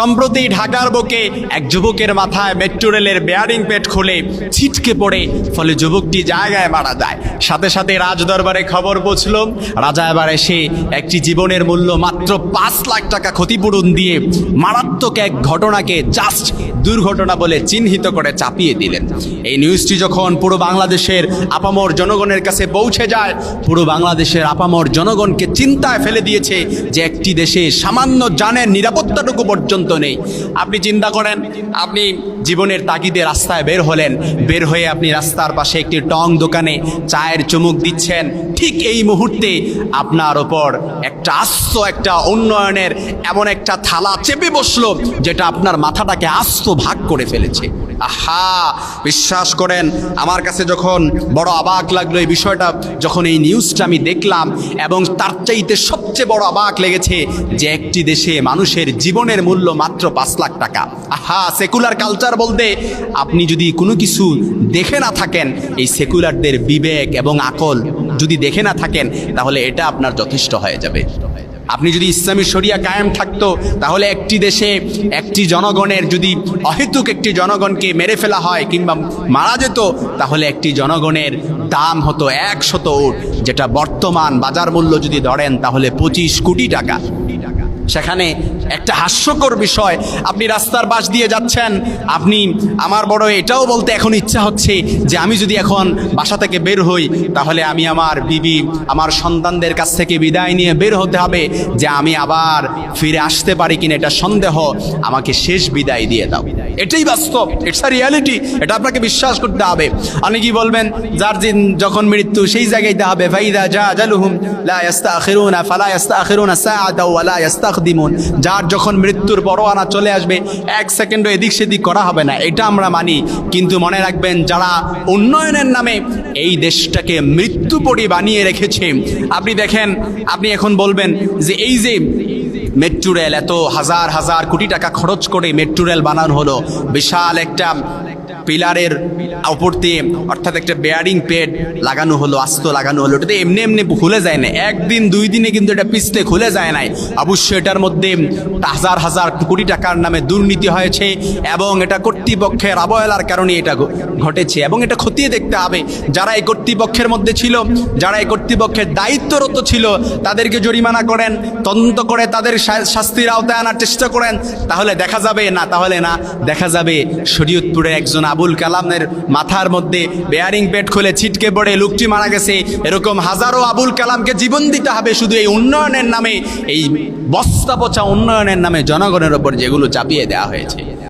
সম্প্রতি ঢাকার বুকে এক যুবকের মাথায় মেট্রো রেলের বেয়ারিং পেট খুলে ছিটকে পড়ে, ফলে যুবকটি জায়গায় মারা যায়। সাথে সাথে রাজদরবারে খবর পৌঁছল, রাজা এবার এসে একটি জীবনের মূল্য মাত্র পাঁচ লাখ টাকা ক্ষতিপূরণ দিয়ে মারাত্মক এক ঘটনাকে জাস্ট দুর্ঘটনা বলে চিহ্নিত করে চাপিয়ে দিলেন। এই নিউজটি যখন পুরো বাংলাদেশের আপামর জনগণের কাছে পৌঁছে যায়, পুরো বাংলাদেশের আপামর জনগণকে চিন্তায় ফেলে দিয়েছে যে একটি দেশে সামান্য জানের নিরাপত্তাটুকু পর্যন্ত নেই। আপনি চিন্তা করেন, আপনি জীবনের তাগিদে রাস্তায় বের হলেন, বের হয়ে আপনি রাস্তার পাশে একটি টং দোকানে চায়ের চুমুক দিচ্ছেন, ঠিক এই মুহূর্তে আপনার ওপর একটা আস্ত, একটা উন্নয়নের এমন একটা থালা চেপে বসল, যেটা আপনার মাথাটাকে আস্ত ভাগ করে ফেলেছে। আহা! বিশ্বাস করেন, আমার কাছে যখন বড় অবাক লাগল এই বিষয়টা, যখন এই নিউজটা আমি দেখলাম, এবং তার চাইতে সবচেয়ে বড় অবাক লেগেছে যে একটি দেশে মানুষের জীবনের মূল্য মাত্র পাঁচ লাখ টাকা। আহা, সেকুলার কালচার বলতে আপনি যদি কোনো কিছু দেখে না থাকেন, এই সেকুলারদের বিবেক এবং আকল যদি দেখে না থাকেন, তাহলে এটা আপনার যথেষ্ট হয়ে যাবে। আপনি যদি ইসলামী শরিয়া কায়েম থাকতো, তাহলে একটি দেশে একটি জনগণের যদি অহেতুক একটি জনগণকে মেরে ফেলা হয় কিংবা মারা যেত, তাহলে একটি জনগণের দাম হতো একশত উট। যেটা বর্তমান বাজার মূল্য যদি ধরেন, তাহলে পঁচিশ কোটি টাকা। সেখানে একটা হাস্যকর বিষয়। আপনি রাস্তার বাস দিয়ে যাচ্ছেন, আপনি আমার বড় এটাও বলতে এখন ইচ্ছা হচ্ছে যে আমি যদি এখন বাসা থেকে বের হই, তাহলে আমি আমার বিবি, আমার সন্তানদের কাছ থেকে বিদায় নিয়ে বের হতে হবে যে আমি আবার ফিরে আসতে পারি কিনা এটা সন্দেহ। আমাকে শেষ বিদায় দিয়ে দাও। এটাই বাস্তব ইটস আ রিয়ালিটি এটা আপনাকে বিশ্বাস করতে হবে। আপনি অনেকেই বলবেন, যার দিন যখন মৃত্যু, সেই জায়গায় হবে ফাইদা যা জালুহুম লা ইয়াস্তাখিরুনা, ফালা ইয়াস্তাখিরুনা সাআতা ওয়া লা ইস্তাকদিমুন যার যখন মৃত্যুর পরোয়ানা চলে আসবে, এক সেকেন্ডও এদিক সেদিক করা হবে না, এটা আমরা মানি। কিন্তু মনে রাখবেন, যারা উন্নয়নের নামে এই দেশটাকে মৃত্যুপরি বানিয়ে রেখেছে, আপনি দেখেন, আপনি এখন বলবেন যে এই যে মেট্রো রেল, এত হাজার হাজার কোটি টাকা খরচ করে মেট্রো রেল বানানো হলো, বিশাল একটা পিলারের দিয়ে অর্থাৎ একটা বেয়ারিং পেড লাগানো হলো, আস্ত লাগানো হলো। ওটাতে এমনি এমনি খুলে যায় না একদিন, দুই দিনে কিন্তু এটা পিছতে খুলে যায় নাই। অবশ্যই এটার মধ্যে হাজার হাজার কোটি টাকার নামে দুর্নীতি হয়েছে এবং এটা কর্তৃপক্ষের অবহেলার কারণে এটা ঘটেছে এবং এটা খতিয়ে দেখতে হবে। যারা এই কর্তৃপক্ষের মধ্যে ছিল, যারা এই কর্তৃপক্ষের দায়িত্বরত ছিল, তাদেরকে জরিমানা করেন, তদন্ত করে তাদের শাস্তির আওতায় আনার চেষ্টা করেন, তাহলে দেখা যাবে না, তাহলে না, দেখা যাবে শরীয়তপুরে একজন আবুল কালামের মাথার মধ্যে বেয়ারিং পেট খুলে ছিটকে পড়ে লুকটি মারা গেছে। এরকম হাজারো আবুল কালামকে জীবন দিতে হবে শুধু এই উন্নয়নের নামে, এই বস্তা পচা উন্নয়নের নামে জনগণের ওপর যেগুলো চাপিয়ে দেওয়া হয়েছে।